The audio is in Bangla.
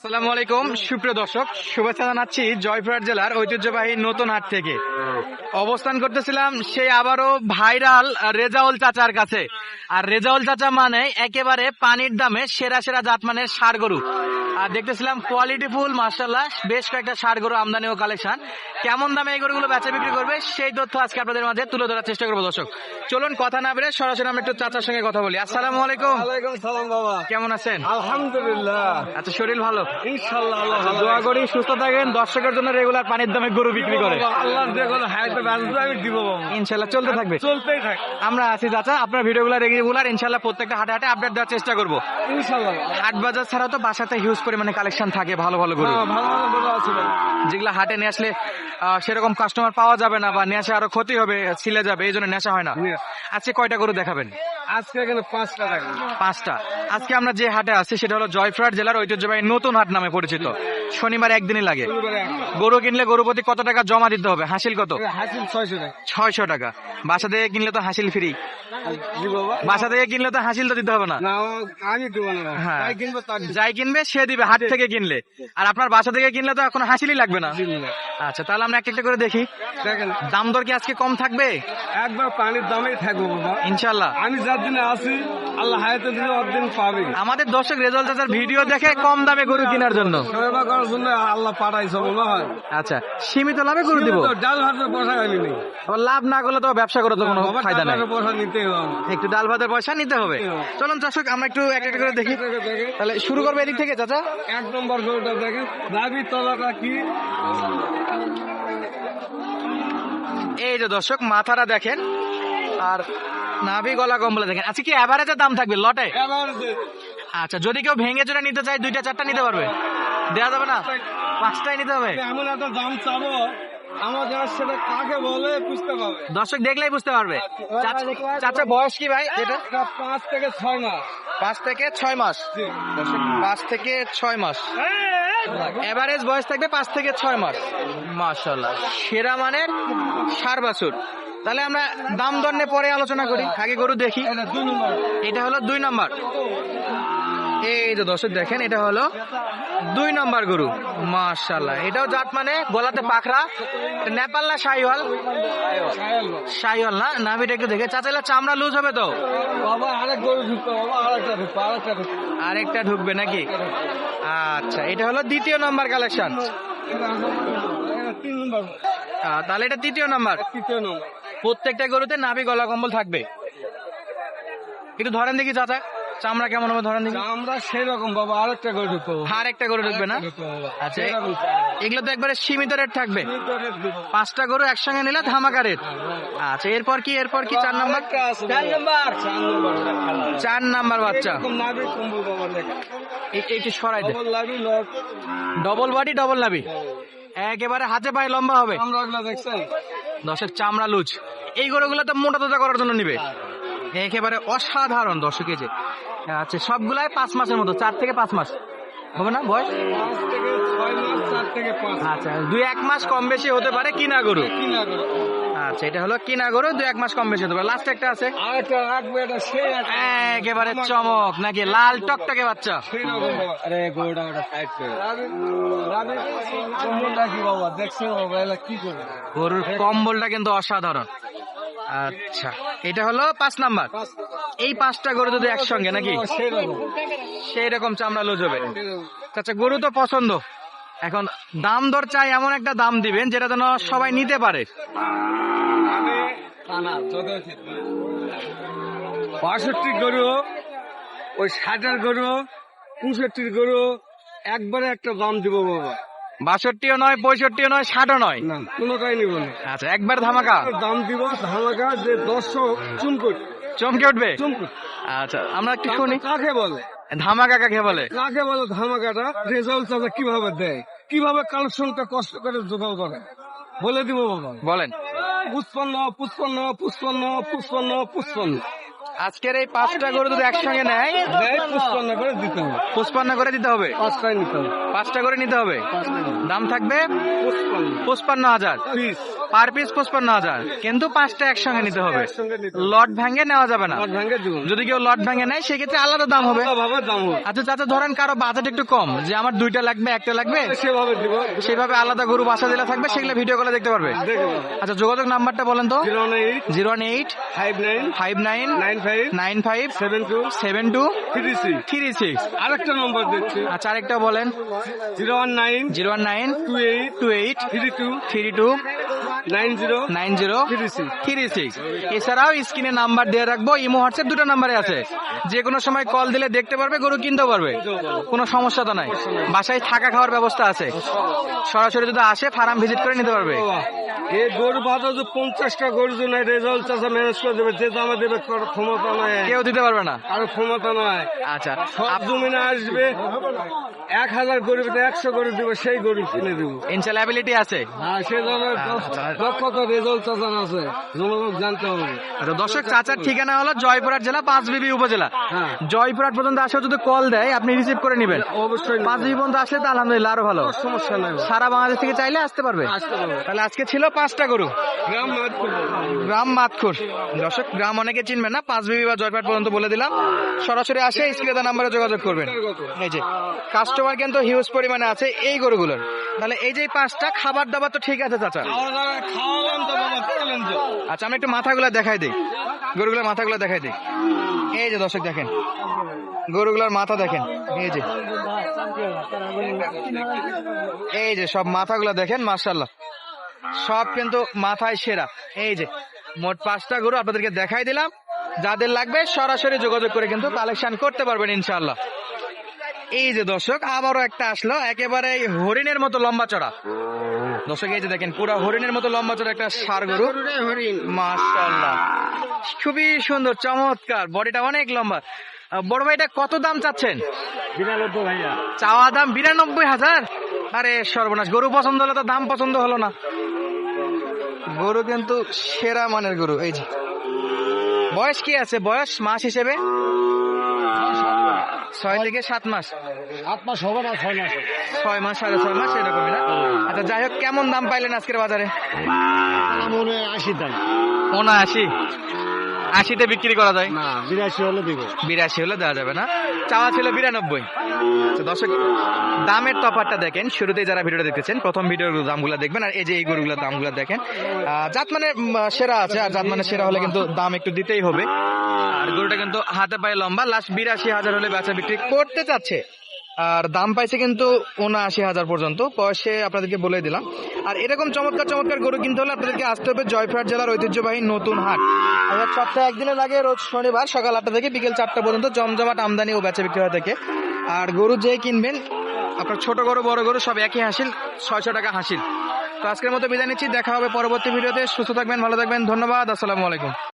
আসসালামু আলাইকুম সুপ্রিয় দর্শক শুভেচ্ছা জানাচ্ছি জয়পুরহাট জেলার ঐতিহ্যবাহী নতুন হাট থেকে। অবস্থান করতেছিলাম সেই আবারও ভাইরাল রেজাউল চাচার কাছে। আর রেজাউল চাচা মানে একেবারে পানির দামে সেরা সেরা জাত মানের সার গরু আর দেখতেছিলাম কোয়ালিটি ফুল মার্শাল্লাহ বেশ কয়েকটা সার গরু আমদানি ও কালেকশন কেমন দামে এই গরুগুলো বেচা বিক্রি করবে সেই তথ্য আজকে আপনাদের মাঝে তুলে ধরার চেষ্টা করব দর্শক। চলুন কথা না বেড়ে সরাসরি আমরা একটু চাচার সঙ্গে কথা বলি। আসসালামু আলাইকুম। সালাম বাবা। কেমন আছেন? আলহামদুলিল্লাহ। আচ্ছা শরীর ভালো? ইনশাল্লাহ দোয়া করি সুস্থ থাকেন দর্শকের জন্য রেগুলার পানির দামে গরু বিক্রি করে। আমি দিব ইনশাল্লাহ চলতে থাকবে। চলতেই থাক। আমরা আছি চাচা আপনার ভিডিওগুলো রেগুলার ইনশাল্লাহ প্রত্যেকটা হাটে হাটে আপডেট দেওয়ার চেষ্টা করব। ইনশাল্লাহ হাট বাজার ছাড়া তো বাসাতে হিউজ পরিমাণে কালেকশন থাকে ভালো ভালো গরু। হ্যাঁ। যেগুলো হাটে নিয়ে আসলে সেরকম কাস্টমার পাওয়া যাবে না বা নেশা আরও ক্ষতি হবে ছিলে যাবে এই জন্য নেশা হয় না। আজকে কয়টা গরু দেখাবেন? আজকে এখানে পাঁচটা টাকা পাঁচটা। আজকে আমরা যে হাটে আছি সেটা হলো জেলার ঐতিহ্যবাহী নতুন হাট নামে পরিচিত। শনিবার একদিনই লাগে। গরু কিনলে গরু প্রতি কত টাকা জমা দিতে হবে? হাসিল কত? হাসিল ছয়শো টাকা। ছয়শো টাকা। বাসা থেকে কিনলে তো হাসিল ফ্রি বাসা থেকে কিনলে তো হাসিল তো দিতে হবে না। না আমি দেবো না। বাবা। হ্যাঁ। যাই কিনবে সে দিবে হাট থেকে কিনলে। আর আপনার বাসা থেকে কিনলে তো এখন হাসিলই লাগবে না। আচ্ছা তাহলে আমরা একটা একটা করে দেখি। দেখেন। দাম দর কি আজকে কম থাকবে? একবার পানির দামেই থাকব বাবা। ইনশাল্লাহ আমি যার দিনে আছি আল্লাহ হায়াতে দিলে অর্দিন পাবে আমাদের দর্শক রেজাল্ট চাচার ভিডিও দেখে কম দামে গরু কেনার জন্য। সেবা করার জন্য আল্লাহ পাঠাইছে মনে হয়। আচ্ছা সীমিত লাভে গরু দিব? ডাল ভাতের পয়সা নেই লাভ না করলে তো ব্যবসা করে তো কোনো ফায়দা নাই। পয়সা নিতেই হবে। একটু ডাল ভাতের পয়সা নিতে হবে। চলুন দর্শক আমরা একটু একটা একটা করে দেখে। তাহলে শুরু করব এদিক থেকে চাচা। এক নম্বর গরুটা দেখেন। দাবি তলাটা কি? এই যে দর্শক মাথাটা দেখেন। আর নাভি গলা কম্বলে দেখেন। আচ্ছা কি অ্যাভারেজের দাম থাকবে? লটে? আচ্ছা যদি কেউ ভেঙে চড়ে নিতে চায় দুইটা চারটা নিতে পারবে? দেওয়া যাবে না? পাঁচটাই নিতে হবে? এমন একটা দাম চাবো। কাকে বলে বুঝতে পারবে। দর্শক দেখলেই বুঝতে পারবে। চাচা- চাচা বয়স কি ভাই? এটা? এটা পাঁচ থেকে ছয় মাস। পাঁচ থেকে ছয় মাস? পাঁচ থেকে ছয় মাস। এভারেজ বয়স থাকবে পাঁচ থেকে ছয় মাস। মাশাল্লাহ সেরা মানের সার বাছুর। তাহলে আমরা দাম দর নিয়ে পরে আলোচনা করি। আগে গরু দেখি। এটা হলো দুই নম্বর। এই যে দর্শক দেখেন, এটা হলো দুই নম্বর গরু। মাশাল্লাহ এটাও জাত মানে গলাতে পাখরা। নেপাল না শাহিওয়াল। শাহিওয়াল না? নাভিটা একটু দেখে। চাচাইলে চামড়া লুজ হবে তো? আরেকটা ঢুকবে নাকি? আচ্ছা এটা হলো দ্বিতীয় নম্বর কালেকশন তাহলে এটা তৃতীয় নাম্বার তৃতীয় নম্বর। প্রত্যেকটা গরুতে নাভি গলা কম্বল থাকবে। একটু ধরেন দেখি চাচা চামড়া কেমন হবে ধরেন দেখি। আমরা সেই রকম বাবা আরেকটা গরু ঢুকতো আর একটা গরু ঢুকবে না? আচ্ছা এগুলো তো একবারে সীমিত রেট থাকবে। পাঁচটা গরু একসঙ্গে নিলে ধামাকা রেট। আচ্ছা এরপর কি এরপর কি চার নাম্বার? আরেকটা। চার নম্বর। চার নাম্বার বাচ্চা। এরকম নাভি কম্বল বাবা দেখেন এ- একটু সরাই দে। ডবল বডি ডবল নাবি একেবারে হাতে পায়ে লম্বা হবে। আমরা দেখছেন? দর্শক চামড়া লুচ এই গরুগুলো তো মোটা তাজা করার জন্য নিবে। একেবারে অসাধারণ দর্শক এই যে। আচ্ছা সবগুলাই পাঁচ মাসের মতো চার থেকে পাঁচ মাস। হবে না বয়স? আচ্ছা দুই এক মাস কম বেশি হতে পারে কিনা গরু? কিনা গরু। আচ্ছা এটা হলো কিনা গরু দুই এক মাস কম বেশি হতে পারে। লাস্ট একটা আছে। একেবারে চমক নাকি লাল টকটকে বাচ্চা? আরে গরুটা ওটা সাইড করে। কি গরুর কম্বলটা কিন্তু অসাধারণ। আচ্ছা এটা হলো পাঁচ নাম্বার। এই পাঁচটা গরু যদি একসঙ্গে নাকি? সেই রকম। সেই রকম চামড়া লুজ হবে। আচ্ছা গরু তো পছন্দ। এখন দাম দর চাই এমন একটা দাম দিবেন যেটা যেন সবাই নিতে পারে। বাষট্টি গরু ওই ষাটের গরু পঁয়ষট্টির গরু একবারে একটা দাম দিব বাবা। বাষট্টিও নয় পঁয়ষট্টিও নয় ষাটও নয়। কোনোটাই নিব না। আচ্ছা একবার ধামাকা। দাম দিব ধামাকা যে দর্শক চুম করবে চমকে উঠবে? আচ্ছা আমরা একটু শুনি। কাকে বলে? ধামাকা কাকে বলে? কাকে বলে ধামাকাটা? রেজাল্ট চাচা কীভাবে দেয়? কীভাবে কালেকশনটা কষ্ট করে জোগাড় করে? বলে দিব বাবা। বলেন। পুষ্পন্ন পুষ্পন্ন পুষ্পন্ন পুষ্পন্ন পুষ্পন্ন। আজকের এই পাঁচটা গরু যদি একসঙ্গে নেয় পুষ্পন্ন করে দিতে হবে। পুষ্পান্ন করে দিতে হবে? পাঁচটাই নিতে হবে। পাঁচটা করে নিতে হবে। দাম থাকবে? পুষ্পন্ন। হাজার। পার পিস পঁচপান্ন হাজার। কিন্তু পাঁচটা একসঙ্গে নিতে হবে। লট ভেঙে নেওয়া যাবে না। যদি কেউ লট ভেঙে নেয় সেক্ষেত্রে আলাদা দাম হবে। আচ্ছা চাচা ধরেন কারও বাজেট একটু কম যে আমার দুইটা লাগবে একটা লাগবে সেভাবে সেভাবে আলাদা গরু বাসা দিলে থাকবে সেগুলো ভিডিও করে দেখতে পারবে। আচ্ছা যোগাযোগ নাম্বারটা বলেন তো। Zero one eight five nine five nine nine five nine five seven two seven two three six. Three six. আরেকটা নম্বর দিচ্ছি আচ্ছা আরেকটা বলেন। Zero one nine zero one nine two eight two eight three two three two nine zero nine zero three six. এছাড়াও স্ক্রিনে নাম্বার দিয়ে রাখব ইমো হোয়াটসঅ্যাপ দুটো নাম্বারে আছে। যে কোনো সময় কল দিলে দেখতে পারবে গরু কিনতে পারবে। কোনো সমস্যা তো নাই। বাসায় থাকা খাওয়ার ব্যবস্থা আছে। সরাসরি যদি আসে ফার্ম ভিজিট করে নিতে পারবে। এই গরু বাদা যে পঞ্চাশটা গরু জন্য রেজাল্ট চাষা ম্যানেজ করে দেবে যে দামে দেবে ক্ষমতা কেউ দিতে পারবে না। আর ক্ষমতা আচ্ছা সব জমিনে আসবে এক হাজার গরু একশো গরু দেবে সেই গরু কিনে দেবো। ইনশাল্লাহ আছে। হ্যাঁ সে দক্ষতা রেজাল্ট চাষান আছে। জনগণ জানতে হবে। আচ্ছা, দর্শক চাচার ঠিকানা হলো জয়পুরহাট জেলা পাঁচবিবি উপজেলা। হ্যাঁ। জয়পুরহাট পর্যন্ত আসলে যদি কল দেয় আপনি রিসিভ করে নেবেন। অবশ্যই পাঁচবিবি পর্যন্ত আসলে তো আলহামদুলিল্লাহ আরও ভালো। সমস্যা নাই সারা বাংলাদেশ থেকে চাইলে আসতে পারবে। তাহলে আজকে ছিল পাঁচটা গরু। গ্রাম করব গ্রাম মাতখুর দর্শক গ্রাম অনেকে চিনবেন না পাঁচ বিবি বা জয়পাট পর্যন্ত বলে দিলাম। সরাসরি আসে স্ক্রিনে নাম্বারে যোগাযোগ করবেন। এই যে কাস্টমার কিন্তু হিউজ পরিমাণে আছে এই গরুগুলোর। তাহলে এই যে পাঁচটা খাবার দাবার তো ঠিক আছে চাচা। আচ্ছা আমি একটু মাথাগুলো দেখাই দিই। গরুগুলোর মাথাগুলো দেখাই দিই। এই যে দর্শক দেখেন, গরুগুলোর মাথা দেখেন, এই যে। এই যে সব মাথাগুলো দেখেন মার্শাল্লাহ সব কিন্তু মাথায় সেরা। এই যে, মোট পাঁচটা গরু আপনাদেরকে দেখাই দিলাম। যাদের লাগবে সরাসরি যোগাযোগ করে কিন্তু কালেকশন করতে পারবেন ইনশাল্লাহ এই যে দর্শক, আবারও একটা আসলো একেবারে হরিণের মতো লম্বা চড়া। দর্শক এই যে দেখেন পুরো হরিণের মতো লম্বা চড়া একটা সার গরু। মাশাল্লাহ খুবই সুন্দর চমৎকার। বডিটা অনেক লম্বা। বড় ভাই এটা কত দাম চাচ্ছেন? চাওয়া দাম বিরানব্বই হাজার? আরে সর্বনাশ গরু পছন্দ হলো তো দাম পছন্দ হলো না। গরু কিন্তু সেরা মানের গরু এই যে। বয়স কি আছে? বয়স মাস হিসেবে? ছয় থেকে সাত মাস। আট মাস হবে না ছয় মাস ছয় মাস সাড়ে ছয় মাস এরকমই না? আচ্ছা যাই হোক কেমন দাম পাইলেন আজকের বাজারে? মনে আশি দাম। আশি আশিতে বিক্রি করা যায়? না বিরাশি হলে দিব। বিরাশি হলে দেওয়া যাবে না। চাওয়া ছিল বিরানব্বই। আচ্ছা, দর্শক দামের তফাৎটা দেখেন। শুরুতেই যারা ভিডিওটা দেখতেছেন প্রথম ভিডিওর দামগুলো দেখবেন আর এই যে এই গরুগুলোর দামগুলো দেখেন। জাত মানে সেরা আছে আর জাত মানে সেরা হলে কিন্তু দাম একটু দিতেই হবে। আর গরুটা কিন্তু হাতে পায়ে লম্বা। লাস্ট বিরাশি হাজার হলে বেচা বিক্রি করতে চাচ্ছে। আর দাম পাইছে কিন্তু উনআশি হাজার পর্যন্ত। পয়সে আপনাদেরকে বলে দিলাম। আর এরকম চমৎকার চমৎকার গরু কিনতে হলে আপনাদেরকে আসতে হবে জয়ফ্রাট জেলার ঐতিহ্যবাহী নতুন হাট। অর্থাৎ সপ্তাহে একদিনে লাগে রোজ শনিবার সকাল আটটা থেকে বিকেল চারটা পর্যন্ত জমজমাট আমদানি ও বেচা বিক্রি হয়ে থাকে। আর গরু যে কিনবেন, আপনার ছোট গরু, বড় গরু, সব একই হাসিল, ছয়শো টাকা হাসিল। তো আজকের মতো বিদায় নিচ্ছি। দেখা হবে পরবর্তী ভিডিওতে। সুস্থ থাকবেন, ভালো থাকবেন। ধন্যবাদ। আসসালামু আলাইকুম।